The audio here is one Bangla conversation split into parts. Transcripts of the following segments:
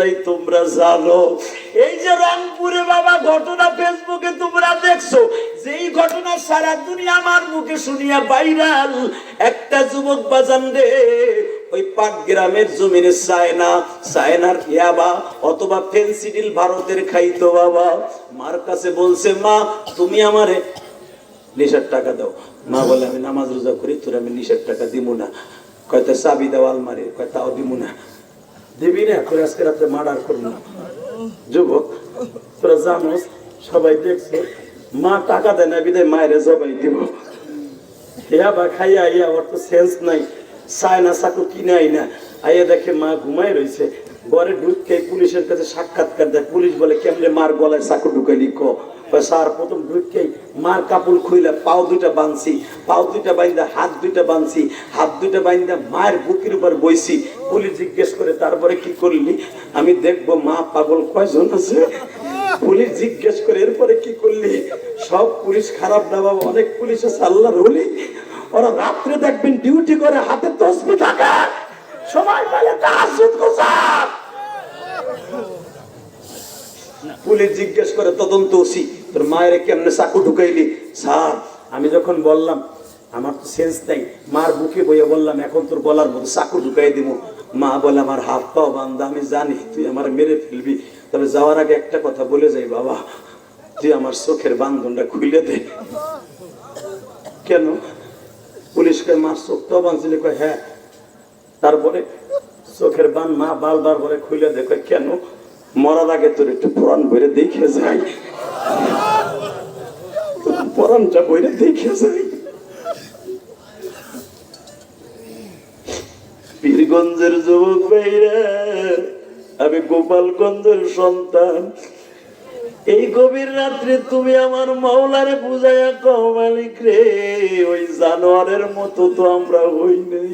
যাই, তোমরা জানো। এই যে রংপুরে বাবা, ঘটনা ফেসবুকে তোমরা দেখছ। যেই ঘটনা সারা দুনিয়া আমার মুখে শুনিয়া ভাইরাল একটা যুবক বাজান রে, ওই পাট গ্রামের জমিনে চায়না চায়নার ইয়াবা অথবা ফেন্সিডিল ভারতের খাইতো বাবা। মার কাছে বলছে, মা, তুমি আমারে নেশার টাকা দাও। মা বলে, আমি নামাজ রোজা করি, তোর আমি নেশার টাকা দিব না। কয়তো চাবি দাও আলমারি কয় দিব না। দিবি না তোর আজকে রাতে মার্ডার করব যুবক তোরা জানোস সবাই দেখছ, মা টাকা দেয় না, বিদায় মায়ের জবাই দিব। ইয়া বা খাইয়া ইয়া ওর তো সেন্স নাই, চায় না, চাকু কিনে আই না। আইয়া দেখে মা ঘুমাই রয়েছে ঘরে ঢুকে পুলিশের কাছে সাক্ষাৎকার দেয়। পুলিশ বলে কেমনে মার গলায় চাকু ঢুকাইলি ক? কয়, স্যার প্রথম ঢুকেই মার কাপড় খুইলা পাও দুইটা বাঁধছি পাও দুইটা বাইন্দা হাত দুইটা বাঁধছি হাত দুইটা বাইন্দা মায়ের বুকের উপর বইছি। পুলিশ জিজ্ঞেস করে তারপরে কি করলি? আমি দেখব মা পাগল কয়জন আছে। পুলিশ জিজ্ঞেস করে এরপরে কি করলি? সব পুলিশ খারাপ না বাবা অনেক পুলিশ আছে আল্লাহর হলি ওরা রাত্রে দেখবেন ডিউটি করে হাতে তসবি থাকে। সময় পেলে তাহাজ্জুদ গোসার পুলিশ জিজ্ঞেস করে, তদন্ত ওসি, তোর মায়ের কেমনে চাকু ঢুকাইলি? স্যার, আমি যখন বললাম, আমার তো সেন্স নাই, মার বুকে বইয়া বললাম, এখন তোর বলার মতো চাকু ঢুকাই দিব মা বলে, আমার হাত পাও বান্দা, আমি জানি, তুই আমার মেরে ফেলবি। তবে যাওয়ার আগে একটা কথা বলে যাই বাবা, তুই আমার চোখের বান্ধনটা খুলে দে। কেন? পুলিশকে মার চোখটাও বাঁধছিলে কয় হ্যাঁ। তারপরে? চোখের বান মা বারবার করে খুলে দেখে কেন? মরার আগে তোর একটু পরাণ বইরে দেখে যাই। পুরাণটা বইরে দেখে যাই। পীরগঞ্জের যুবক ভাইরা, আমি গোপালগঞ্জের সন্তান। এই গভীর রাত্রে তুমি আমার মাওলারে বুঝাইয়া কও, মালিক রে, ওই জানোয়ারের মতো তো আমরা হই নাই।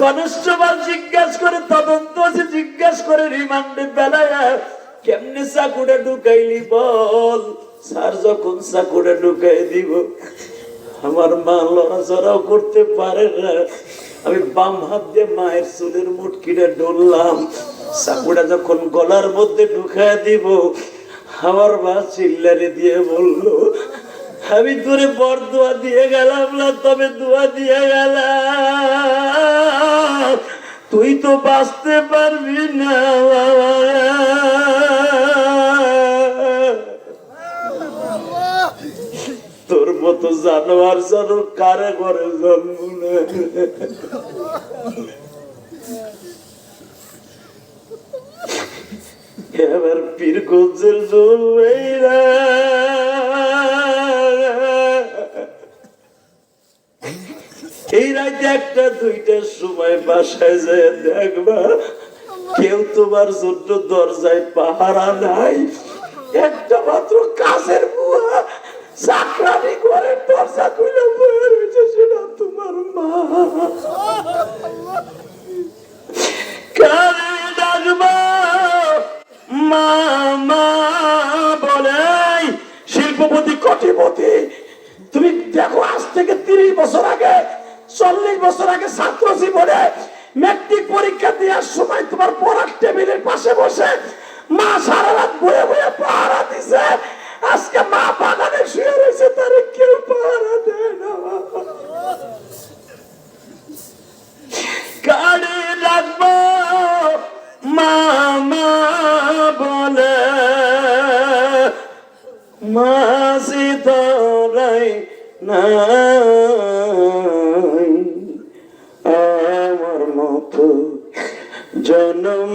কনস্টেবল জিজ্ঞাসা করে, তদন্ত আছে, জিজ্ঞাসা করে রিমান্ডে বেলায়, কেমনে চাকুটা ঢুকাইলি বল? স্যার যখন চাকুটা ঢুকাই দিব, আমার মা লড়াচড়াও করতে পারে না। আমি বাম হাত দিয়ে মায়ের চুলের মুটকিটা ডললাম। চাকুটা যখন গলার মধ্যে ঢুকায় দিব, আমার মা চিল্লারে দিয়ে বলল, আমি তোরে বর দোয়া দিয়ে গেলাম না, তবে দোয়া দিয়ে গেলাম তুই তো বাঁচতে পারবি না। তোর মতো জানোয়ার যেন কারে ঘরে জন্ম এবার পীরগঞ্জের জমিরা এই রাতে একটা দুইটার সময় বাসায় যায় দেখবা, কেউ তোমার জন্য দরজায় পাহারা নাই। একটা মাত্র কাজের বুয়া চাকরানি করে দরজা খুলে বয়ে রয়েছে, সেটা তোমার মা। কারে ডাকবা শিল্পপতি কোটিপতি, তুমি দেখো আজ থেকে তিরিশ বছর আগে, চল্লিশ বছর আগে ছাত্র জীবনে ম্যাট্রিক পরীক্ষা দেওয়ার সময় তোমার পড়ার টেবিলের পাশে বসে মা সারা রাত বয়ে বয়ে পাহারা দিছে। আজকে মা বাগানে শুয়ে রয়েছে, তারে কেউ পাহারা দেয় না। আমার জনম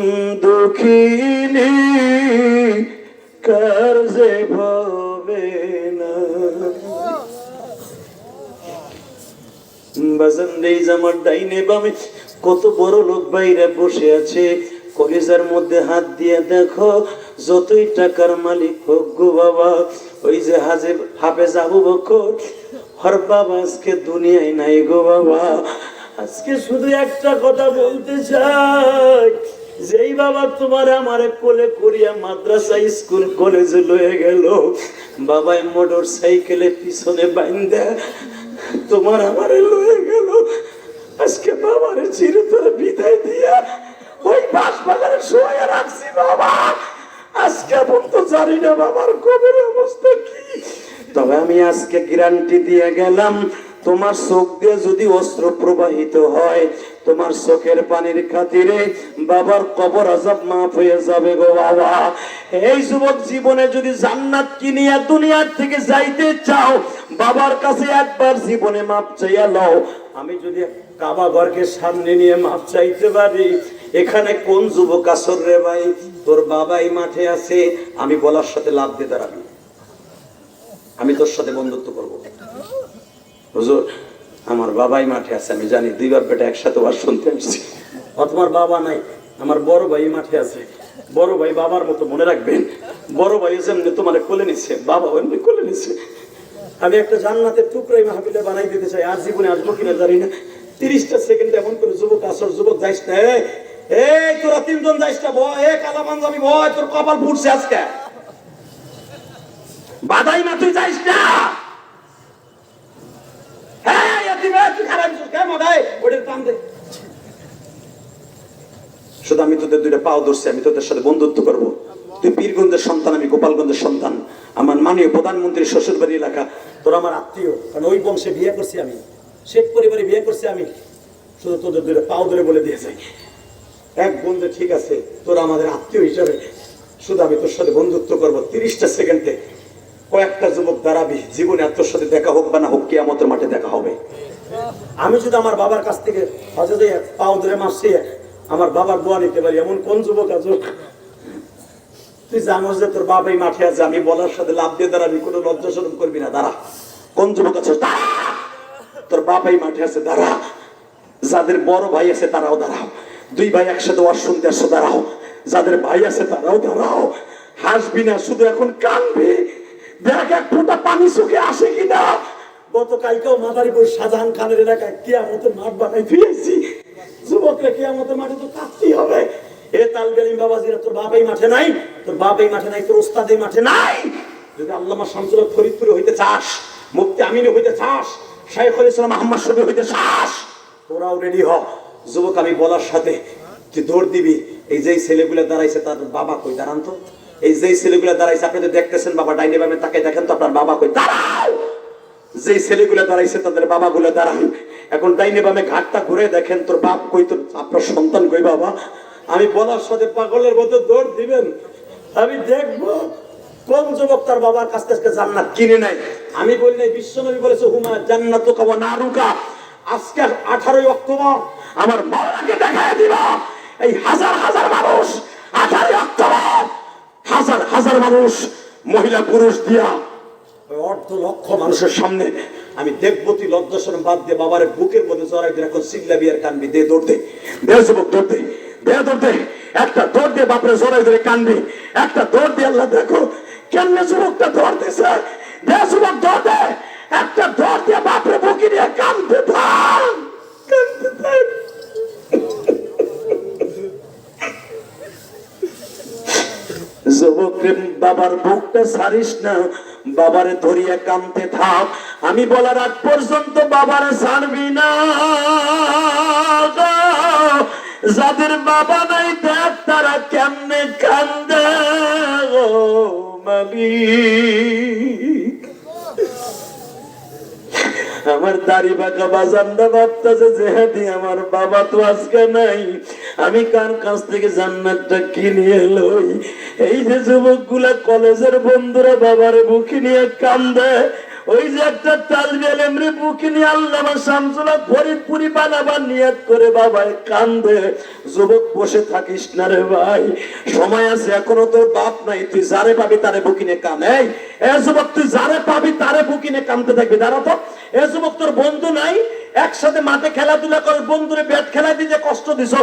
বাজান আমার ডাইনে বামে কত বড় লোক বাইরে বসে আছে। কলেজার মধ্যে হাত দিয়ে দেখো, যতই টাকার মালিক হোক গো বাবা, ওই যে হাজে হাফেজ আবু বকর হর বাবা, আজকে দুনিয়ায় নাই গো বাবা। আজকে শুধু একটা কথা বলতে চাই। যেই বাবা তোমার আমারে কোলে করিয়া মাদ্রাসা, স্কুল, কলেজে লয়ে গেল, বাবাই মোটর সাইকেলে পিছনে বাইন্দা, তোমার আমারে লয়ে গেল। আজকে বাবারে চিরতরে বিদায় দিয়া ওই বাস বাজারে শোয়া রাখছি বাবা। আজকে পর্যন্ত জানি না বাবার কবর অবস্থা কি তবে আমি আজকে গ্যারান্টি দিয়ে গেলাম, তোমার চোখ দিয়ে যদি অস্ত্র প্রবাহিত হয়, তোমার চোখের পানির খাতিরে বাবার কবর আজাব মাফ হয়ে যাবে গো বাবা। এই যুবক জীবনে যদি জান্নাত কিনিয়া দুনিয়ার থেকে যাইতে চাও, বাবার কাছে একবার জীবনে মাপ চাইয়া লও। আমি যদি কাবা ঘরকে সামনে নিয়ে মাপ চাইতে পারি, এখানে কোন যুবক আসর রে ভাই? তোর বাবাই মাঠে আছে, আমি বলার সাথে লাভ দিয়ে দাঁড়াবি। আমি তোর সাথে বন্ধুত্ব করব। হুজুর, আমার বাবাই মাঠে আছে, আমি জানি দুই বাপ বেটা একসাথে ওয়াজ শুনতে আসছি। তোমার বাবা নাই, আমার বড় ভাই মাঠে আছে। বড় ভাই বাবার মতো মনে রাখবেন, বড় ভাই যেমনি তোমার কোলে নিচ্ছে বাবা এমনি কোলে নিচ্ছে। আমি একটা জান্নাতের টুকরাই মাহফিলে বানাই দিতে চাই, আর জীবনে আসব কিনা জানি না। তিরিশটা সেকেন্ড এমন করে যুবক আসর, যুবক যাইস না, এই তোরা তিনজন যাইস না, ভয় এ কালা পাঞ্জাবি ভয়, তোর কপাল ফুটছে আজকে। বাদাই না। তুই যাইস না হ্যাঁ কাম দে। শুধু আমি তোদের দুইটা পাও ধরছি, আমি তোদের সাথে বন্ধুত্ব করব। তুই সন্তান, আমি গোপালগঞ্জের সন্তান। আমার প্রধানমন্ত্রীর শ্বশুর বাড়ি এলাকা, তোর আমার আত্মীয়। কারণ ওই বংশে বিয়ে করছি আমি। শেখ পরিবারে বিয়ে করছি আমি। শুধু তোদের দুইটা পাও ধরে বলে দিয়ে যাই। এক বন্ধু ঠিক আছে, তোরা আমাদের আত্মীয় হিসাবে। শুধু আমি তোর সাথে বন্ধুত্ব করব তিরিশটা সেকেন্ডে কয়েকটা যুবক দাঁড়াবি, জীবনে তোর সাথে দেখা হোক বা না হোক, কিয়ামতের মাঠে দেখা হবে। আমি যদি আমার বাবার কাছ থেকে হজে পাও ধরে মাসি আমার বাবার দোয়া নিতে পারি, এমন কোন যুবক আছে? তুই জানোস যে তোর বাবাই মাঠে আছে, আমি বলার সাথে লাভ দিয়ে দাঁড়াবি, কোনো লজ্জা শরম করবি না, দাঁড়া। কোন যুবক আছে? তোর বাবাই মাঠে আছে, দাঁড়া। যাদের বড় ভাই আছে, তারাও দাঁড়াও। দুই ভাই একসাথে ওয়াজ শুনতে আসছো দাঁড়াও। যাদের ভাই আছে, তারাও দাঁড়াও। হাসবি না, শুধু এখন কানবি। দেখ এক ফোঁটা পানি চোখে আসে কিনা। গতকালকেও মাদারীপুর খানের এলাকায় কেয়ামতের মাঠ বানাই ফিরেছি যুবকরা কেয়ামতের মাঠে তো কাঁদতেই হবে। এ তোর বাবাই মাঠে নাই? তোর বাবাই মাঠে নাই, তোর মাঠে নাই? যদি আল্লামা শামসুল ফরিদপুরে হইতে চাস মুক্তি আমিনে হইতে চাস শাইখুল ইসলাম আহমদ শফি হইতে চাস, তোরাও রেডি হ। যুবক, আমি বলার সাথে তুই দৌড় দিবি। এই যে ছেলেগুলো দাঁড়াইছে, তার বাবা কই? দাঁড়ান তো। এই যে ছেলেগুলো দাঁড়াইছে, আপনি তো দেখতেছেন বাবা ডাইনে বামে তাকে দেখেন তো আপনার বাবা কই? দাঁড়াও! যে ছেলেগুলো দাঁড়াইছে, তাদের বাবাগুলো দাঁড়ান। এখন ডাইনে বামে ঘাটটা ঘুরে দেখেন, তোর বাপ কই তোর, আপনার সন্তান কই বাবা? আমি বলার সাথে পাগলের মতো দৌড় দিবেন। আমি দেখব কোন যুবক তার বাবার কাছ থেকে জান্নাত কিনে নাই আমি বলি নাই, বিশ্বনবী বলেছে, হুমা জান্নাত কাবা না রুকা আজকে আঠারোই অক্টোবর, আমার মাওলাকে দেখায় দিব। এই হাজার হাজার মানুষ আঠারোই অক্টোবর হাজার হাজার মানুষ মহিলা, পুরুষ দিয়া অর্ধ লক্ষ মানুষের সামনে আমি তুই লজ্জাসরম বাদ দিয়ে বাবার বুকের মধ্যে জড়াই দিয়ে এখন সিগলা বিয়ার কানবি দে দৌড় দে দে যুবক দৌড় দে দে দৌড় দে, একটা দৌড় দিয়ে বাপরে জড়াই ধরে কানবি একটা দৌড় দিয়ে আল্লাহ দেখো কেমনে যুবকটা দৌড় দিছে দে যুবক দৌড় দে, একটা দৌড় দিয়ে বাপরে বুকে নিয়ে কানতে থাক কানতে থাক বাবার বুকটা ছাড়িস না, বাবারে ধরিয়া কামতে থাক আমি বলার আগ পর্যন্ত বাবারে সারবি না। যাদের বাবা নাই, দেখ তারা কেমনে কান্দে মালিক আমার দাড়ি বাঁকা বাজানটা ভাবতেছে যে হাতি আমার বাবা তো আজকে নাই। আমি কার কাছ থেকে জান্নাতটা কিনে লই? এই যে যুবকগুলা কলেজের বন্ধুরা বাবার বুকে নিয়ে কান্দে। ওই যে একটা তালবেল এমনি নিয়ে শামসুলা ফরিদপুরি বানাবার নিয়ত করে বাবায় কান্দে। যুবক, বসে থাকিস না রে ভাই। সময় আছে, এখনও তোর বাপ নাই। তুই যারে পাবি তারে কান। এই, এ যুবক, তুই যারে পাবি তারে কানতে থাকবি। এ যুবক, তোর বন্ধু নাই। একসাথে মাঠে খেলাধুলা কর, বন্ধুরে ব্যাট খেলা দিয়ে যে কষ্ট দিছ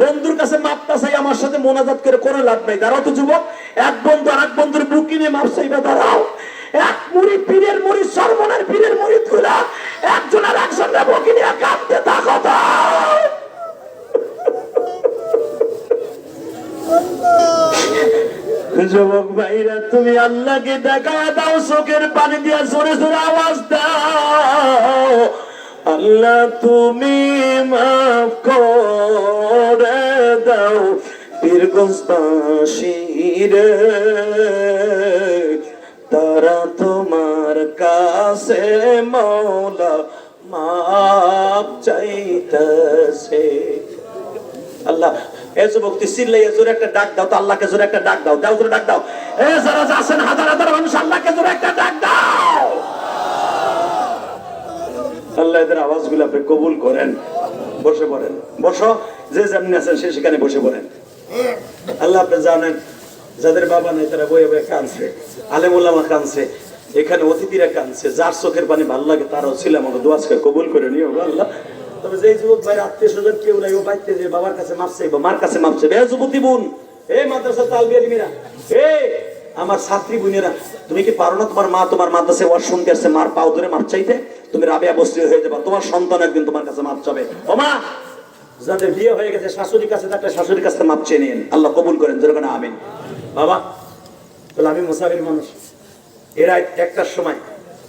বন্ধুর কাছে মাপটা চাই, আমার সাথে মোনাজাত করে করে লাভ নাই। দাঁড়াও তো যুবক। এক বন্ধু আর এক বন্ধুর বুকিনে মাপ চাইবে, দাঁড়াও। এক মুড়ি পীরের মুড়ি, সর্বনের পীরের মুড়ি তুলা একজন আর একজনের বুকিনে কাঁদতে থাকো যুবক ভাইরা, তুমি আল্লাহকে দেখা দাও, চোখের পানি দিয়া জোরে জোরে আওয়াজ দাও। আল্লাহ, তুমি মাফ করে দাও পীরগঞ্জবাসী তারা তোমার কাছে মৌলা, মাপ চাইতেছে। আল্লাহ, এ যুবক, তুই চিল্লাই জোরে একটা ডাক দাও তো, আল্লাহকে জোরে একটা ডাক দাও দাও জোরে ডাক দাও। এ যারা আছেন, হাজার হাজার মানুষ, আল্লাহকে জোরে একটা ডাক দাও। আল্লাহ, এদের আওয়াজগুলো আপনি কবুল করেন, বসে পড়েন। বসো, যে যেমনি আছেন, সে সেখানে বসে পড়েন। আল্লাহ, আপনি জানেন যাদের বাবা নেই, তারা বয়ে বয়ে কাঁদছে, আলেমুল্লামা কাঁদছে, এখানে অতিথিরা কাঁদছে, যার চোখের পানি ভালো লাগে তারাও ছিল আমাকে দোয়াজকে কবুল করে নিও আল্লাহ। তবে যেই যুবক ভাই আত্মীয় স্বজন কেউ নাই, ও বাইতে যে বাবার কাছে মাপছে, বা মার কাছে মাপছে, বে যুবতী বোন, এ মাদ্রাসা তালবিয়ারি মিরা এ আমার ছাত্রী বোনেরা, তুমি কি পারো না তোমার মা, তোমার মাদ্রাসায় ওয়াজ শুনতে আসছে, মার পাও ধরে মাপ চাইতে? তুমি রাবেয়া বস্তি হয়ে যাবা, তোমার সন্তান একদিন তোমার কাছে মাপ চাবে। ও মা, যাদের বিয়ে হয়ে গেছে, শাশুড়ির কাছে থাকলে শাশুড়ির কাছে মাপ চেয়ে নিন, আল্লাহ কবুল করেন যেরকম আমিন। বাবা, তাহলে আমি মুসাফির মানুষ। এরা একটার সময়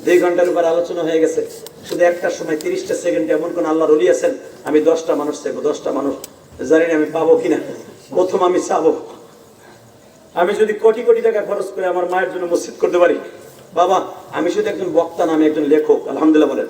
দুই ঘণ্টার উপর আলোচনা হয়ে গেছে। শুধু একটার সময়, তিরিশটা সেকেন্ড এমন কোন আল্লাহ রলি আমি দশটা মানুষ থাকব দশটা মানুষ। জানি না আমি পাবো কিনা। প্রথম আমি চাবো। আমি যদি কোটি কোটি টাকা খরচ করে আমার মায়ের জন্য মসজিদ করতে পারি, বাবা, আমি শুধু একজন বক্তা না, আমি একজন লেখক, আলহামদুলিল্লাহ বলেন।